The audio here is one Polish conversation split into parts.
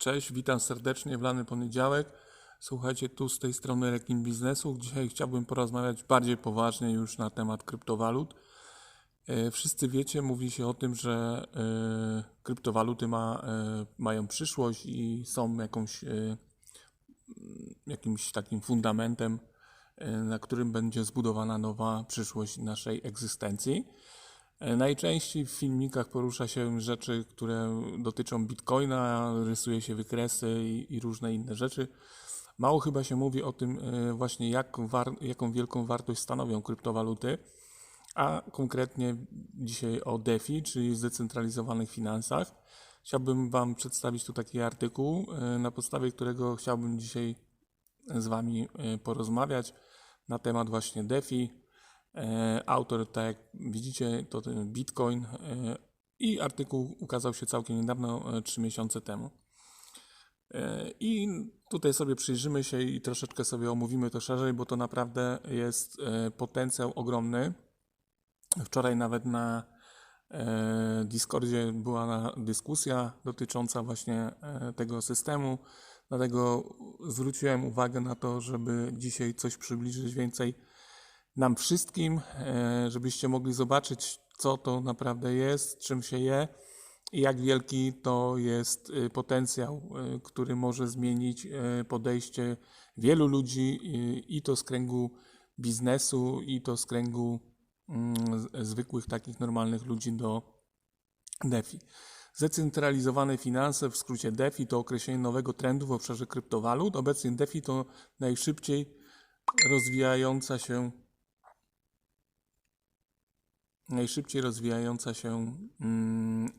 Cześć, witam serdecznie w lany poniedziałek. Słuchajcie, tu z tej strony Rekin Biznesu. Dzisiaj chciałbym porozmawiać bardziej poważnie już na temat kryptowalut. E, Wszyscy wiecie, mówi się o tym, że e, kryptowaluty ma, e, mają przyszłość i są jakąś, jakimś takim fundamentem, na którym będzie zbudowana nowa przyszłość naszej egzystencji. Najczęściej w filmikach porusza się rzeczy, które dotyczą bitcoina, rysuje się wykresy i, i różne inne rzeczy. Mało chyba się mówi o tym e, właśnie, jak jaką wielką wartość stanowią kryptowaluty, a konkretnie dzisiaj o DeFi, czyli zdecentralizowanych finansach. Chciałbym Wam przedstawić tu taki artykuł, e, na podstawie którego chciałbym dzisiaj z Wami e, porozmawiać na temat właśnie DeFi, Autor, tak jak widzicie, to Bitcoin e, i artykuł ukazał się całkiem niedawno, 3 miesiące temu. E, I tutaj sobie przyjrzymy się i troszeczkę sobie omówimy to szerzej, bo to naprawdę jest potencjał ogromny. Wczoraj nawet na Discordzie była dyskusja dotycząca właśnie tego systemu, dlatego zwróciłem uwagę na to, żeby dzisiaj coś przybliżyć więcej nam wszystkim, e, żebyście mogli zobaczyć, co to naprawdę jest, czym się je i jak wielki to jest e, potencjał, e, który może zmienić podejście wielu ludzi i to z kręgu biznesu, i to z kręgu mm, zwykłych, takich normalnych ludzi do DeFi. Zdecentralizowane finanse, w skrócie DeFi, to określenie nowego trendu w obszarze kryptowalut. Obecnie DeFi to najszybciej rozwijająca się najszybciej rozwijająca się mm,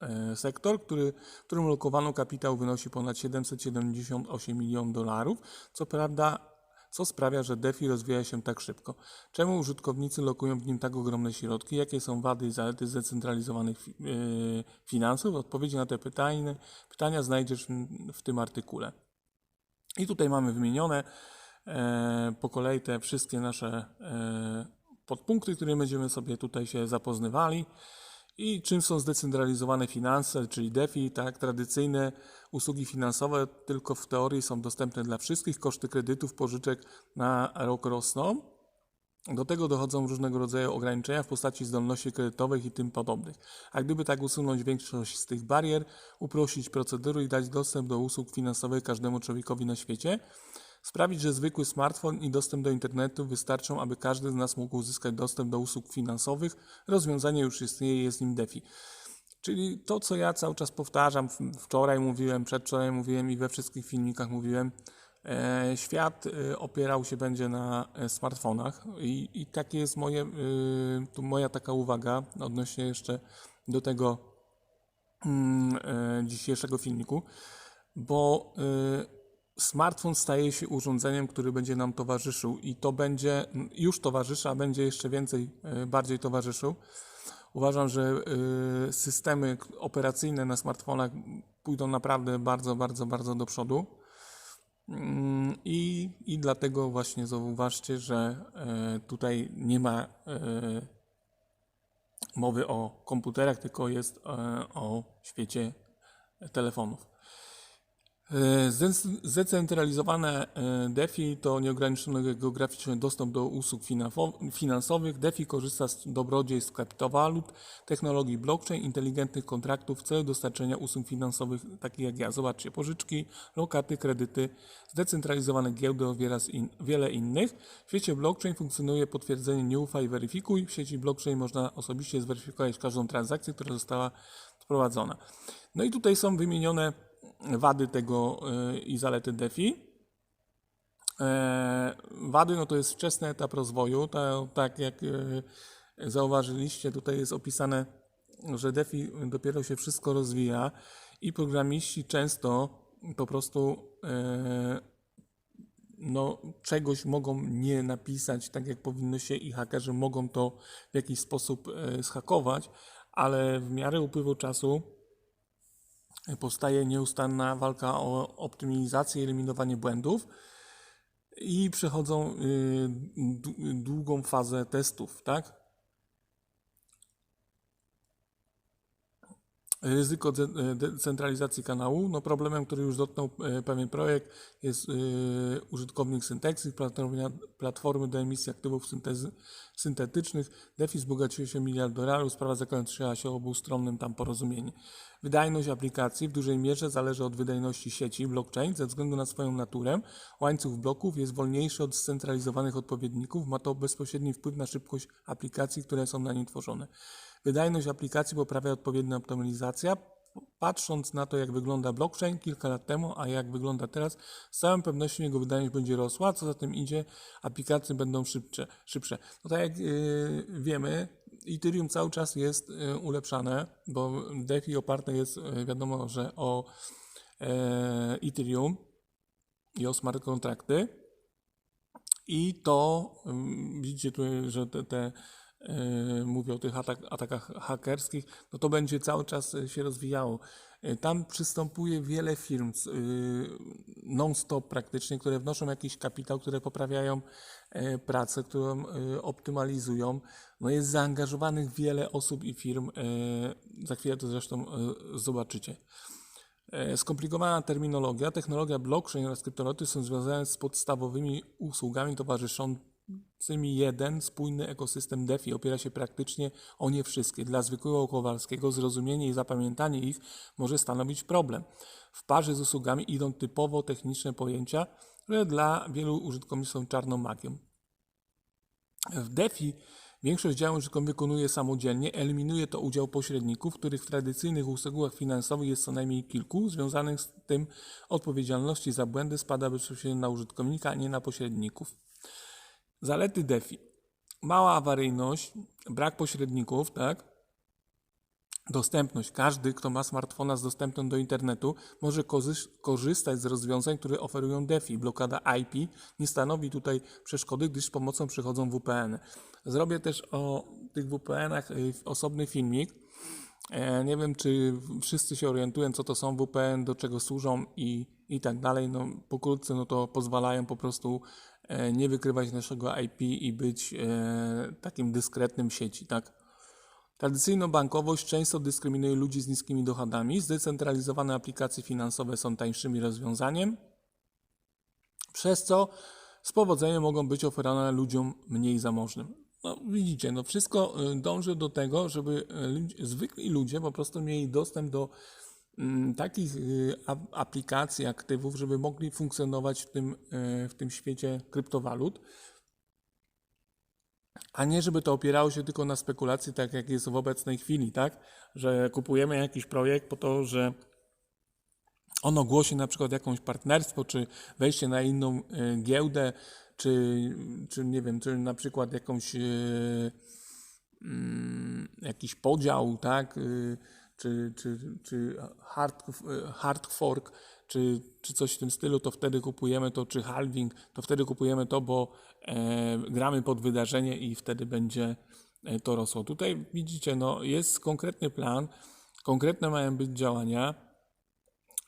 e, sektor, który, w którym lokowano kapitał wynosi ponad 778 milionów dolarów. Co prawda, co sprawia, że DeFi rozwija się tak szybko? Czemu użytkownicy lokują w nim tak ogromne środki? Jakie są wady i zalety zdecentralizowanych yy, finansów? Odpowiedzi na te pytania, pytania znajdziesz w tym artykule. I tutaj mamy wymienione e, po kolei te wszystkie nasze e, podpunkty, które będziemy sobie tutaj się zapoznawali. I czym są zdecentralizowane finanse, czyli DeFi, tak, tradycyjne usługi finansowe tylko w teorii są dostępne dla wszystkich, koszty kredytów, pożyczek na rok rosną. Do tego dochodzą różnego rodzaju ograniczenia w postaci zdolności kredytowych i tym podobnych. A gdyby tak usunąć większość z tych barier, uprościć procedury i dać dostęp do usług finansowych każdemu człowiekowi na świecie, Sprawić, że zwykły smartfon i dostęp do internetu wystarczą, aby każdy z nas mógł uzyskać dostęp do usług finansowych. Rozwiązanie już istnieje, jest nim DeFi. Czyli to, co ja cały czas powtarzam, wczoraj mówiłem, przedwczoraj mówiłem i we wszystkich filmikach mówiłem, e, świat e, opierał się będzie na e, smartfonach i, i takie jest moje, tu moja taka uwaga odnośnie jeszcze do tego mm, dzisiejszego filmiku, bo smartfon staje się urządzeniem, który będzie nam towarzyszył i to będzie, już towarzyszy, a będzie jeszcze więcej, e, bardziej towarzyszył. Uważam, że e, systemy operacyjne na smartfonach pójdą naprawdę bardzo, bardzo, bardzo do przodu. Mm, I, I dlatego właśnie zauważcie, że e, tutaj nie ma mowy o komputerach, tylko jest o świecie telefonów. E, zdecentralizowane e, DeFi to nieograniczony geograficzny dostęp do usług finansowych. DeFi korzysta z dobrodziejstw kapitałowalut, technologii blockchain, inteligentnych kontraktów w celu dostarczenia usług finansowych takich jak ja. Zobaczcie, pożyczki, lokaty, kredyty, zdecentralizowane giełdy oraz wiele innych. W świecie blockchain funkcjonuje potwierdzenie nie ufaj, weryfikuj. W sieci blockchain można osobiście zweryfikować każdą transakcję, która została wprowadzona. No i tutaj są wymienione wady tego e, i zalety DeFi. E, wady no to jest wczesny etap rozwoju. To, tak jak e, zauważyliście, tutaj jest opisane, że DeFi dopiero się wszystko rozwija i programiści często po prostu no, czegoś mogą nie napisać tak jak powinno się i hakerzy mogą to w jakiś sposób schakować, ale w miarę upływu czasu powstaje nieustanna walka o optymalizację i eliminowanie błędów i przechodzą y, długą fazę testów, tak? Ryzyko de- decentralizacji kanału. No problemem, który już dotknął e, pewien projekt jest e, użytkownik Syntexis, platformy, do emisji aktywów syntetycznych. DeFi wzbogaciło się miliard dolarów, sprawa zakończyła się obustronnym tam porozumieniem. Wydajność aplikacji w dużej mierze zależy od wydajności sieci blockchain ze względu na swoją naturę. Łańcuch bloków jest wolniejszy od scentralizowanych odpowiedników, ma to bezpośredni wpływ na szybkość aplikacji, które są na nim tworzone. Wydajność aplikacji poprawia odpowiednia optymalizacja. Patrząc na to, jak wygląda blockchain kilka lat temu, a jak wygląda teraz, z całą pewnością jego wydajność będzie rosła, co za tym idzie, aplikacje będą szybsze. szybsze. No tak jak yy, wiemy, Ethereum cały czas jest yy, ulepszane, bo DeFi oparte jest, yy, wiadomo, że o yy, Ethereum i o smart kontrakty. I to ym, widzicie że te, te mówię o tych atak, atakach hakerskich, no to będzie cały czas y, się rozwijało. Y, Tam przystępuje wiele firm y, non-stop praktycznie, które wnoszą jakiś kapitał, które poprawiają y, pracę, którą y, optymalizują. No jest zaangażowanych wiele osób i firm. y, Za chwilę to zresztą y, zobaczycie. Skomplikowana terminologia, technologia blockchain oraz kryptowaluty są związane z podstawowymi usługami towarzyszącymi jeden spójny ekosystem DeFi. Opiera się praktycznie o nie wszystkie. Dla zwykłego Kowalskiego zrozumienie i zapamiętanie ich może stanowić problem. W parze z usługami idą typowo techniczne pojęcia, które dla wielu użytkowników są czarną magią. W DeFi większość działań użytkownik wykonuje samodzielnie, eliminuje to udział pośredników, których w tradycyjnych usługach finansowych jest co najmniej kilku. Związanych z tym odpowiedzialności za błędy spada bezpośrednio na użytkownika, a nie na pośredników. Zalety DeFi. Mała awaryjność, brak pośredników, tak? Dostępność. Każdy, kto ma smartfona z dostępem do internetu, może korzystać z rozwiązań, które oferują DeFi. Blokada IP nie stanowi tutaj przeszkody, gdyż z pomocą przychodzą VPN. Zrobię też o tych VPN-ach y, osobny filmik. E, Nie wiem, czy wszyscy się orientują, co to są VPN, do czego służą i, i tak dalej. No, pokrótce, no to pozwalają po prostu nie wykrywać naszego IP i być e, takim dyskretnym w sieci, tak? Tradycyjna bankowość często dyskryminuje ludzi z niskimi dochodami. Zdecentralizowane aplikacje finansowe są tańszymi rozwiązaniem, przez co z powodzeniem mogą być oferowane ludziom mniej zamożnym. No, widzicie, no wszystko y, dąży do tego, żeby zwykli ludzie po prostu mieli dostęp do takich y, ap- aplikacji, aktywów, żeby mogli funkcjonować w tym, y, w tym świecie kryptowalut a nie żeby to opierało się tylko na spekulacji, tak jak jest w obecnej chwili, tak? Że kupujemy jakiś projekt po to, że on ogłosi na przykład jakąś partnerstwo, czy wejście na inną y, giełdę, czy, czy nie wiem, czy na przykład jakąś mm, jakiś podział, tak? Czy, czy, czy hard, hard fork, czy, czy coś w tym stylu, to wtedy kupujemy to, czy halving, to wtedy kupujemy to, bo e, gramy pod wydarzenie i wtedy będzie e, to rosło. Tutaj widzicie, no, jest konkretny plan, konkretne mają być działania,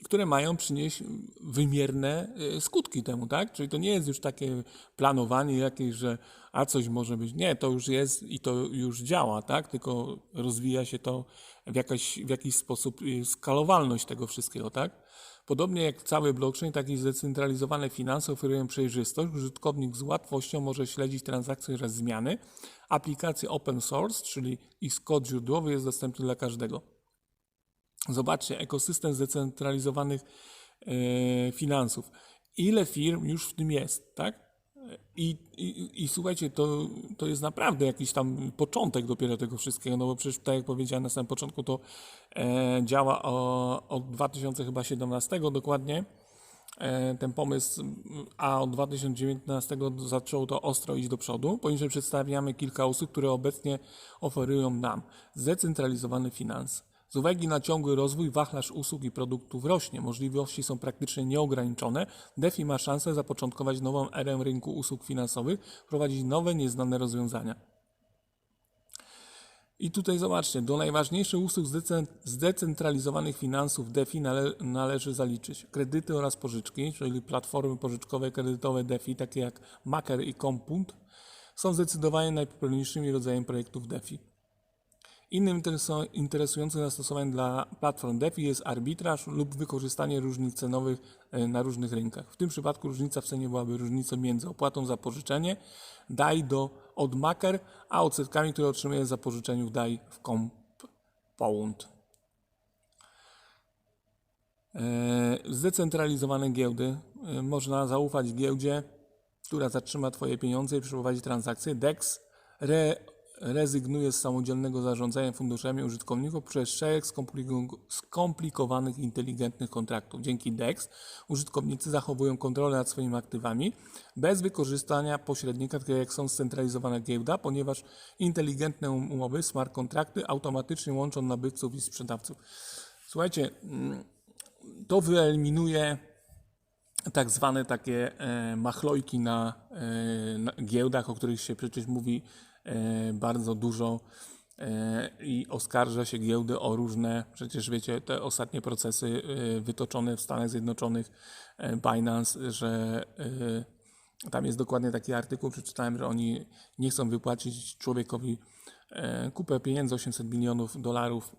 które mają przynieść wymierne e, skutki temu, tak? Czyli to nie jest już takie planowanie jakieś, że a coś może być. Nie, to już jest i to już działa, tak? Tylko rozwija się to w, jakaś, w jakiś sposób, y, skalowalność tego wszystkiego, tak? Podobnie jak cały blockchain, tak i zdecentralizowane finanse oferują przejrzystość. Użytkownik z łatwością może śledzić transakcje oraz zmiany. Aplikacje open source, czyli ich kod źródłowy jest dostępny dla każdego. Zobaczcie, ekosystem zdecentralizowanych e, finansów. Ile firm już w tym jest, tak? I, i, i słuchajcie, to, to jest naprawdę jakiś tam początek dopiero tego wszystkiego, no bo przecież tak jak powiedziałem na samym początku, to e, działa o, od 2017 dokładnie e, ten pomysł, a od 2019 zaczęło to ostro iść do przodu. Poniżej przedstawiamy kilka usług, które obecnie oferują nam zdecentralizowany finans. Z uwagi na ciągły rozwój wachlarz usług i produktów rośnie, możliwości są praktycznie nieograniczone. DeFi ma szansę zapoczątkować nową erę rynku usług finansowych, wprowadzić nowe, nieznane rozwiązania. I tutaj zobaczcie, do najważniejszych usług zdecen- zdecentralizowanych finansów DeFi nale- należy zaliczyć kredyty oraz pożyczki, czyli platformy pożyczkowe kredytowe DeFi, takie jak Maker i Compound, są zdecydowanie najpopularniejszymi rodzajem projektów DeFi. Innym interesu- interesującym zastosowaniem dla platform DeFi jest arbitraż lub wykorzystanie różnic cenowych e, na różnych rynkach. W tym przypadku różnica w cenie byłaby różnicą między opłatą za pożyczenie DAI do od Maker, a odsetkami, które otrzymuje za pożyczeniu DAI w Compound. E, Zdecentralizowane giełdy. E, Można zaufać giełdzie, która zatrzyma Twoje pieniądze i przeprowadzi transakcje. DEX re, rezygnuje z samodzielnego zarządzania funduszami użytkowników przez szereg skomplikowanych, inteligentnych kontraktów. Dzięki DEX użytkownicy zachowują kontrolę nad swoimi aktywami bez wykorzystania pośrednika, takiego jak są scentralizowana giełda, ponieważ inteligentne um- umowy, smart kontrakty automatycznie łączą nabywców i sprzedawców. Słuchajcie, mm, to wyeliminuje tak zwane takie e, machlojki na, e, na giełdach, o których się przecież mówi bardzo dużo e, i oskarża się giełdy o różne, przecież wiecie, te ostatnie procesy e, wytoczone w Stanach Zjednoczonych, e, Binance, że e, tam jest dokładnie taki artykuł, przeczytałem, że oni nie chcą wypłacić człowiekowi e, kupę pieniędzy, 800 milionów dolarów,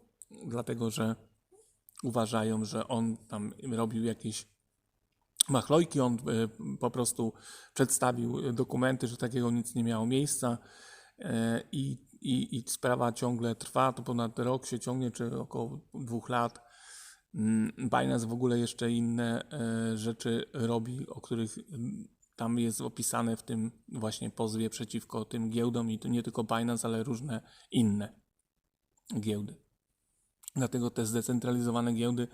dlatego że uważają, że on tam robił jakieś machlojki, on po prostu przedstawił dokumenty, że takiego nic nie miało miejsca i, i, i sprawa ciągle trwa, to ponad rok się ciągnie, czy około dwóch lat. Mm, Binance w ogóle jeszcze inne y, rzeczy robi, o których mm, tam jest opisane w tym właśnie pozwie przeciwko tym giełdom i to nie tylko Binance, ale różne inne giełdy. Dlatego te zdecentralizowane giełdy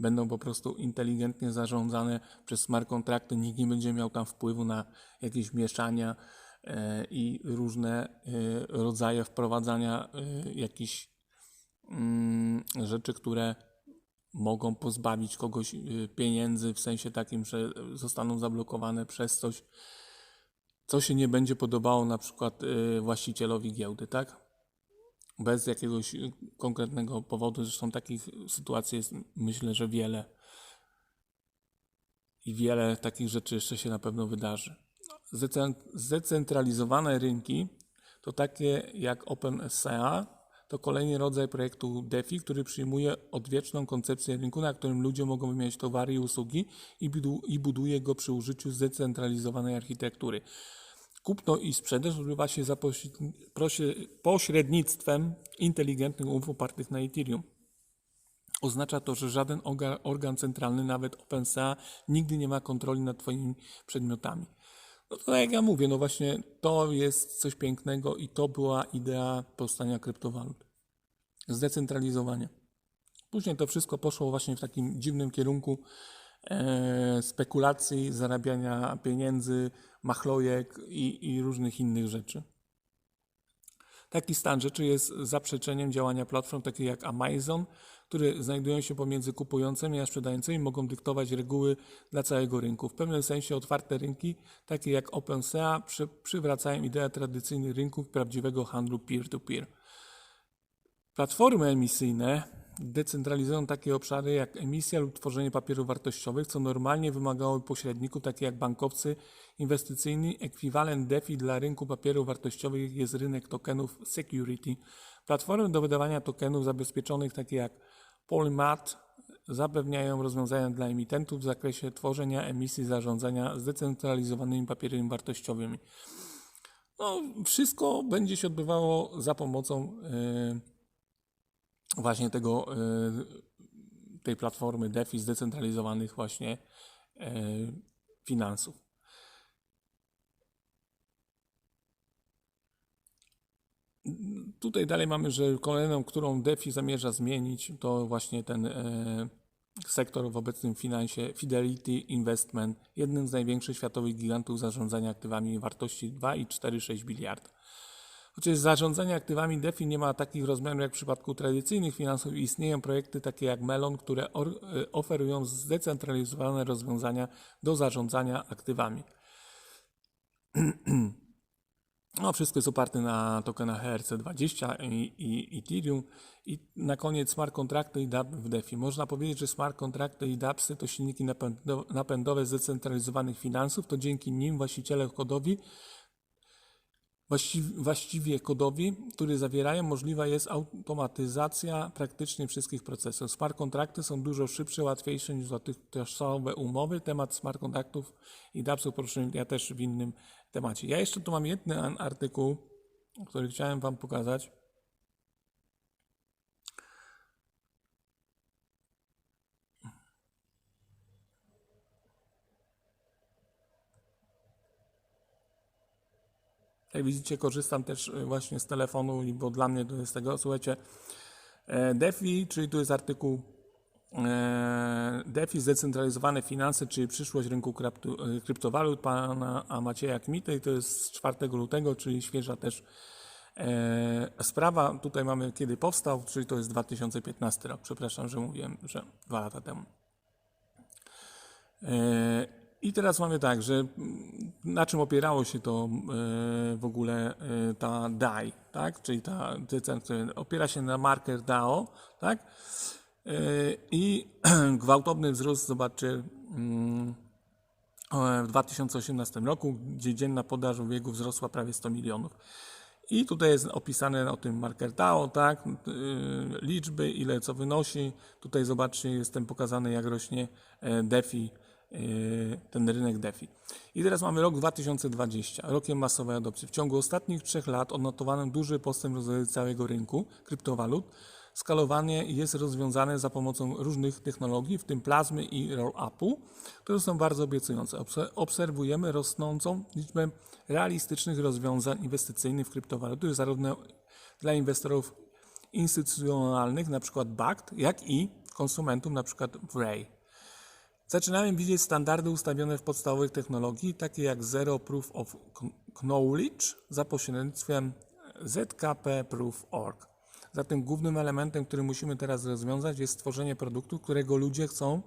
będą po prostu inteligentnie zarządzane przez smart kontrakty. Nikt nie będzie miał tam wpływu na jakieś mieszania e, i różne e, rodzaje wprowadzania e, jakichś mm, rzeczy, które mogą pozbawić kogoś e, pieniędzy w sensie takim, że zostaną zablokowane przez coś, co się nie będzie podobało na przykład e, właścicielowi giełdy, tak? bez jakiegoś konkretnego powodu. Zresztą takich sytuacji jest myślę, że wiele. I wiele takich rzeczy jeszcze się na pewno wydarzy. Zdecen- Zdecentralizowane rynki to takie jak OpenSea, to kolejny rodzaj projektu DeFi, który przyjmuje odwieczną koncepcję rynku, na którym ludzie mogą wymieniać towary i usługi i, budu- i buduje go przy użyciu zdecentralizowanej architektury. Kupno i sprzedaż odbywa się za pośrednictwem inteligentnych umów opartych na Ethereum. Oznacza to, że żaden orga- organ centralny, nawet OpenSea, nigdy nie ma kontroli nad Twoimi przedmiotami. No to jak ja mówię, no właśnie to jest coś pięknego i to była idea powstania kryptowalut. Zdecentralizowanie. Później to wszystko poszło właśnie w takim dziwnym kierunku e, spekulacji, zarabiania pieniędzy, machlojek i, i różnych innych rzeczy. Taki stan rzeczy jest zaprzeczeniem działania platform takich jak Amazon, które znajdują się pomiędzy kupującymi a sprzedającymi, mogą dyktować reguły dla całego rynku. W pewnym sensie otwarte rynki, takie jak OpenSea, przy, przywracają ideę tradycyjnych rynków prawdziwego handlu peer-to-peer. Platformy emisyjne decentralizują takie obszary jak emisja lub tworzenie papierów wartościowych, co normalnie wymagało pośredników takich jak bankowcy inwestycyjni. Ekwiwalent DeFi dla rynku papierów wartościowych jest rynek tokenów security. Platformy do wydawania tokenów zabezpieczonych takie jak Polymath zapewniają rozwiązania dla emitentów w zakresie tworzenia emisji zarządzania zdecentralizowanymi papierami wartościowymi. No, wszystko będzie się odbywało za pomocą e, właśnie tego, e, tej platformy DeFi zdecentralizowanych właśnie e, finansów. Tutaj dalej mamy, że kolejną, którą DeFi zamierza zmienić, to właśnie ten e, sektor w obecnym finansie Fidelity Investment, jednym z największych światowych gigantów zarządzania aktywami wartości 2,46 biliarda. Chociaż zarządzanie aktywami DeFi nie ma takich rozmiarów jak w przypadku tradycyjnych finansów, istnieją projekty takie jak Melon, które e, oferują zdecentralizowane rozwiązania do zarządzania aktywami. No, wszystko jest oparte na tokenach ERC20 i, i Ethereum. I na koniec smart kontrakty i DApp w DeFi. Można powiedzieć, że smart kontrakty i DAppsy to silniki napędo- napędowe zdecentralizowanych finansów. To dzięki nim właściciele kodowi właściwie kodowi, który zawierają, możliwa jest automatyzacja praktycznie wszystkich procesów. Smart kontrakty są dużo szybsze, łatwiejsze niż dotychczasowe umowy. Temat smart kontraktów i DApsów poruszyłem ja też w innym temacie. Ja jeszcze tu mam jeden artykuł, który chciałem Wam pokazać. Jak widzicie, korzystam też y, właśnie z telefonu, bo dla mnie to jest tego, słuchajcie, e, DeFi, czyli tu jest artykuł DeFi, zdecentralizowane finanse, czyli przyszłość rynku e, kryptowalut pana a Macieja Kmity i to jest z 4 lutego, czyli świeża też sprawa. Tutaj mamy kiedy powstał, czyli to jest 2015 rok. Przepraszam, że mówiłem, że dwa lata temu. I teraz mamy tak, że na czym opierało się to e, w ogóle e, ta DAI, tak? czyli ta opiera się na marker DAO, tak? E, I gwałtowny wzrost, zobaczcie, mm, w 2018 roku, gdzie dzienna podaż biegu wzrosła prawie 100 milionów. I tutaj jest opisane o tym marker DAO, tak? Liczby, ile co wynosi. Tutaj zobaczcie, jestem pokazany, jak rośnie DeFi Y, ten rynek DeFi. I teraz mamy rok 2020, rokiem masowej adopcji. W ciągu ostatnich trzech lat odnotowano duży postęp rozwoju całego rynku kryptowalut. Skalowanie jest rozwiązane za pomocą różnych technologii, w tym plazmy i roll-upu, które są bardzo obiecujące. Obserwujemy rosnącą liczbę realistycznych rozwiązań inwestycyjnych w kryptowaluty, zarówno dla inwestorów instytucjonalnych, np. BACT, jak i konsumentów, np. RAY. Zaczynamy widzieć standardy ustawione w podstawowych technologii, takie jak Zero Proof of Knowledge za pośrednictwem ZKP Proof.org. Zatem głównym elementem, który musimy teraz rozwiązać, jest stworzenie produktu, którego ludzie chcą,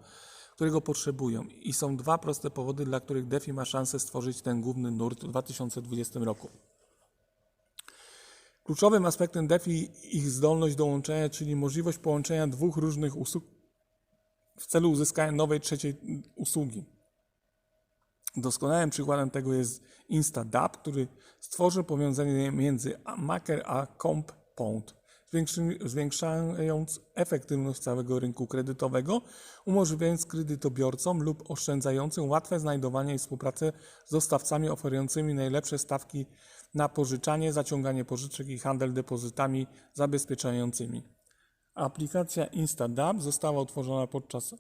którego potrzebują. I są dwa proste powody, dla których DeFi ma szansę stworzyć ten główny nurt w 2020 roku. Kluczowym aspektem DeFi ich zdolność do łączenia, czyli możliwość połączenia dwóch różnych usług w celu uzyskania nowej, trzeciej usługi. Doskonałym przykładem tego jest InstaDApp, który stworzył powiązanie między Maker a Compound, zwiększając efektywność całego rynku kredytowego, umożliwiając kredytobiorcom lub oszczędzającym łatwe znajdowanie i współpracę z dostawcami oferującymi najlepsze stawki na pożyczanie, zaciąganie pożyczek i handel depozytami zabezpieczającymi. Aplikacja InstaDAB została utworzona podczas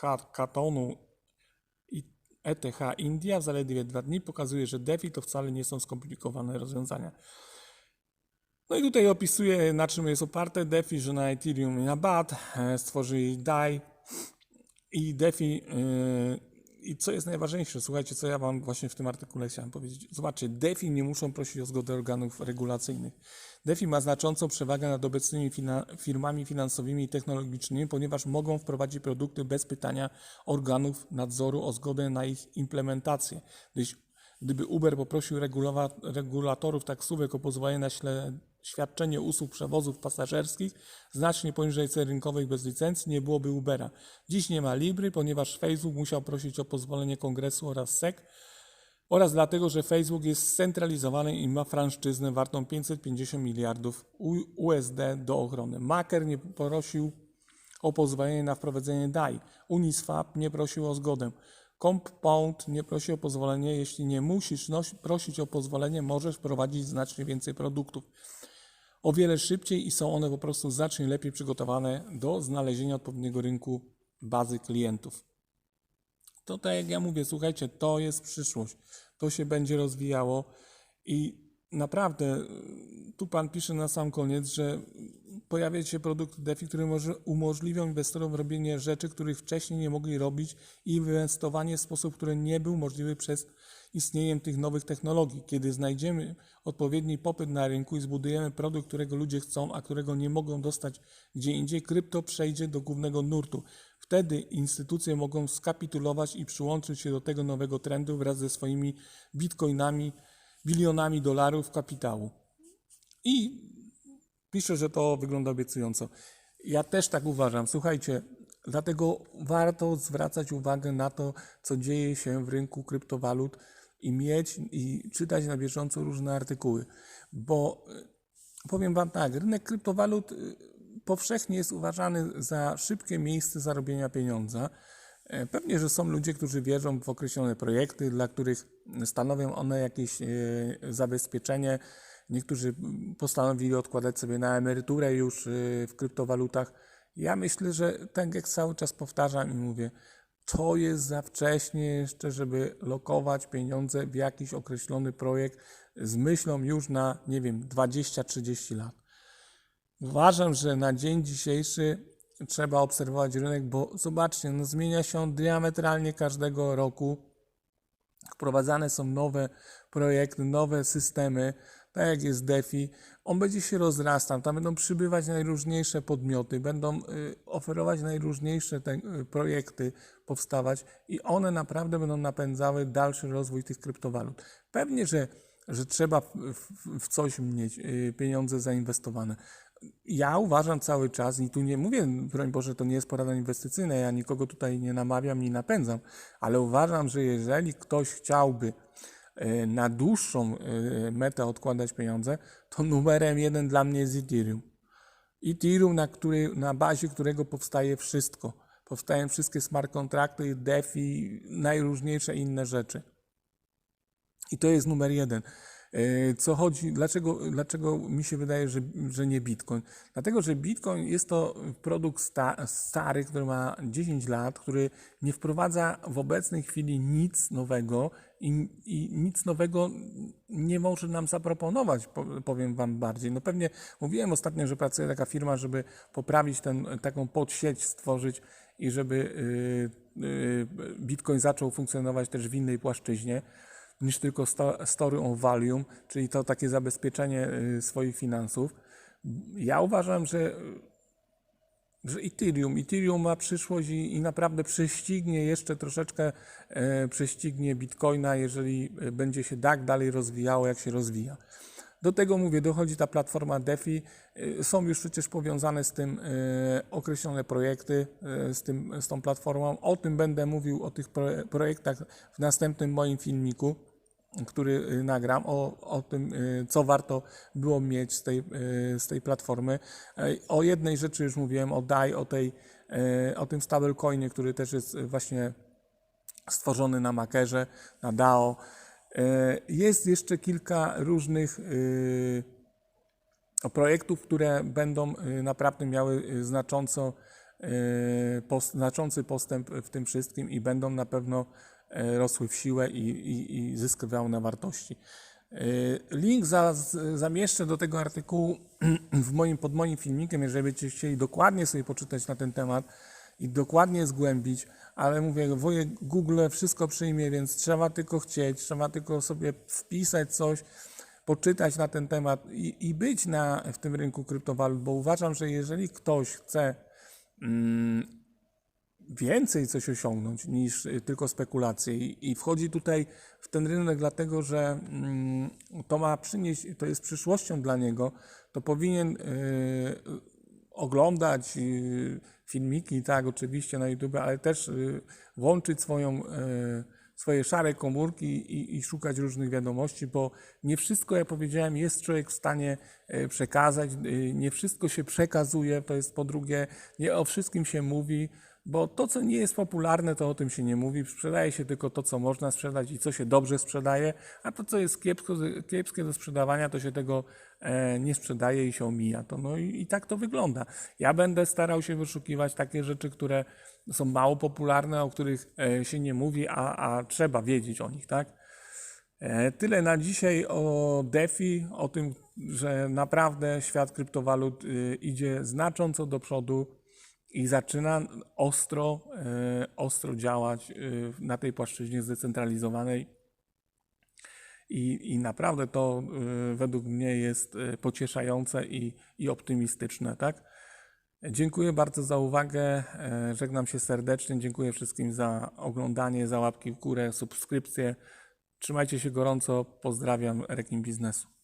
hackathonu ETH India w zaledwie dwa dni. Pokazuje, że DeFi to wcale nie są skomplikowane rozwiązania. No i tutaj opisuje, na czym jest oparte DeFi, że na Ethereum i na BAT e, stworzyli DAI i DeFi yy, i co jest najważniejsze, słuchajcie, co ja Wam właśnie w tym artykule chciałem powiedzieć. Zobaczcie, DeFi nie muszą prosić o zgodę organów regulacyjnych. DeFi ma znaczącą przewagę nad obecnymi fina firmami finansowymi i technologicznymi, ponieważ mogą wprowadzić produkty bez pytania organów nadzoru o zgodę na ich implementację. Gdyż, gdyby Uber poprosił regulatorów taksówek o pozwolenie na świadczenie usług przewozów pasażerskich znacznie poniżej cen rynkowej bez licencji, nie byłoby Ubera. Dziś nie ma Libry, ponieważ Facebook musiał prosić o pozwolenie kongresu oraz SEC oraz dlatego, że Facebook jest scentralizowany i ma franszczyznę wartą 550 miliardów USD do ochrony. Maker nie prosił o pozwolenie na wprowadzenie DAI. Uniswap nie prosił o zgodę. Compound nie prosi o pozwolenie. Jeśli nie musisz prosić o pozwolenie, możesz prowadzić znacznie więcej produktów. O wiele szybciej i są one po prostu znacznie lepiej przygotowane do znalezienia odpowiedniego rynku bazy klientów. To tak jak ja mówię, słuchajcie, to jest przyszłość. To się będzie rozwijało i naprawdę tu Pan pisze na sam koniec, że pojawia się produkty DeFi, które umożliwią inwestorom robienie rzeczy, których wcześniej nie mogli robić i inwestowanie w sposób, który nie był możliwy przez istnieniem tych nowych technologii. Kiedy znajdziemy odpowiedni popyt na rynku i zbudujemy produkt, którego ludzie chcą, a którego nie mogą dostać gdzie indziej, krypto przejdzie do głównego nurtu. Wtedy instytucje mogą skapitulować i przyłączyć się do tego nowego trendu wraz ze swoimi bitcoinami, bilionami dolarów kapitału. I piszę, że to wygląda obiecująco. Ja też tak uważam. Słuchajcie, dlatego warto zwracać uwagę na to, co dzieje się w rynku kryptowalut i mieć i czytać na bieżąco różne artykuły, bo y, powiem Wam tak, rynek kryptowalut y, powszechnie jest uważany za szybkie miejsce zarobienia pieniądza. E, Pewnie, że są ludzie, którzy wierzą w określone projekty, dla których stanowią one jakieś e, zabezpieczenie. Niektórzy postanowili odkładać sobie na emeryturę już e, w kryptowalutach. Ja myślę, że tak jak cały czas powtarzam i mówię, to jest za wcześnie jeszcze, żeby lokować pieniądze w jakiś określony projekt z myślą już na, nie wiem, 20-30 lat. Uważam, że na dzień dzisiejszy trzeba obserwować rynek, bo zobaczcie, no zmienia się on diametralnie każdego roku. Wprowadzane są nowe projekty, nowe systemy, tak jak jest DeFi. On będzie się rozrastał, tam będą przybywać najróżniejsze podmioty, będą y, oferować najróżniejsze y, projekty, powstawać i one naprawdę będą napędzały dalszy rozwój tych kryptowalut. Pewnie, że, że trzeba w coś mieć y, pieniądze zainwestowane. Ja uważam cały czas, i tu nie mówię, broń Boże, to nie jest porada inwestycyjna, ja nikogo tutaj nie namawiam, nie napędzam, ale uważam, że jeżeli ktoś chciałby e, na dłuższą e, metę odkładać pieniądze, to numerem jeden dla mnie jest Ethereum. Ethereum, na, który, na bazie którego powstaje wszystko. Powstają wszystkie smart kontrakty, DeFi, najróżniejsze inne rzeczy. I to jest numer jeden. E, Co chodzi, dlaczego, dlaczego mi się wydaje, że, że nie Bitcoin? Dlatego, że Bitcoin jest to produkt sta, stary, który ma 10 lat, który nie wprowadza w obecnej chwili nic nowego i, i nic nowego nie może nam zaproponować, po- powiem Wam bardziej. No pewnie mówiłem ostatnio, że pracuje taka firma, żeby poprawić ten, taką podsieć, stworzyć i żeby y, y, Bitcoin zaczął funkcjonować też w innej płaszczyźnie niż tylko sto, story on volume, czyli to takie zabezpieczenie y, swoich finansów. Ja uważam, że, że Ethereum, Ethereum ma przyszłość i, i naprawdę prześcignie jeszcze troszeczkę, e, prześcignie Bitcoina, jeżeli e, będzie się tak dalej rozwijało, jak się rozwija. Do tego mówię, dochodzi ta platforma DeFi. Y, Są już przecież powiązane z tym y, określone projekty, y, z, tym, z tą platformą. O tym będę mówił, o tych proje- projektach w następnym moim filmiku, który nagram, o, o tym, co warto było mieć z tej, z tej platformy. O jednej rzeczy już mówiłem, o DAI, o, tej, o tym stablecoinie, który też jest właśnie stworzony na Makerze, na DAO. E, Jest jeszcze kilka różnych e, projektów, które będą e, naprawdę miały e, znacząco, znaczący postęp w tym wszystkim i będą na pewno e, rosły w siłę i, i, i zyskiwały na wartości. E, Link za, zamieszczę do tego artykułu w moim, pod moim filmikiem, jeżeli będziecie chcieli dokładnie sobie poczytać na ten temat i dokładnie zgłębić, ale mówię, woje Google wszystko przyjmie, więc trzeba tylko chcieć, trzeba tylko sobie wpisać coś, poczytać na ten temat i, i być na, w tym rynku kryptowalut, bo uważam, że jeżeli ktoś chce mm, więcej coś osiągnąć niż y, tylko spekulacje i, i wchodzi tutaj w ten rynek dlatego, że mm, to ma przynieść, to jest przyszłością dla niego, to powinien y, oglądać y, filmiki, tak, oczywiście na YouTube, ale też y, włączyć swoją, y, swoje szare komórki i, i szukać różnych wiadomości, bo nie wszystko, jak powiedziałem, jest człowiek w stanie przekazać, nie wszystko się przekazuje, to jest po drugie, nie o wszystkim się mówi, bo to, co nie jest popularne, to o tym się nie mówi. Sprzedaje się tylko to, co można sprzedać i co się dobrze sprzedaje, a to, co jest kiepsko, kiepskie do sprzedawania, to się tego nie sprzedaje i się omija. To, no i, i tak to wygląda. Ja będę starał się wyszukiwać takie rzeczy, które są mało popularne, o których e, się nie mówi, a, a trzeba wiedzieć o nich, tak? E, Tyle na dzisiaj o DeFi, o tym, że naprawdę świat kryptowalut y, idzie znacząco do przodu i zaczyna ostro, e, ostro działać y, na tej płaszczyźnie zdecentralizowanej. I, I naprawdę to y, według mnie jest y, pocieszające i, i optymistyczne, tak? Dziękuję bardzo za uwagę. e, Żegnam się serdecznie. Dziękuję wszystkim za oglądanie, za łapki w górę, subskrypcje. Trzymajcie się gorąco. Pozdrawiam Rekin Biznesu.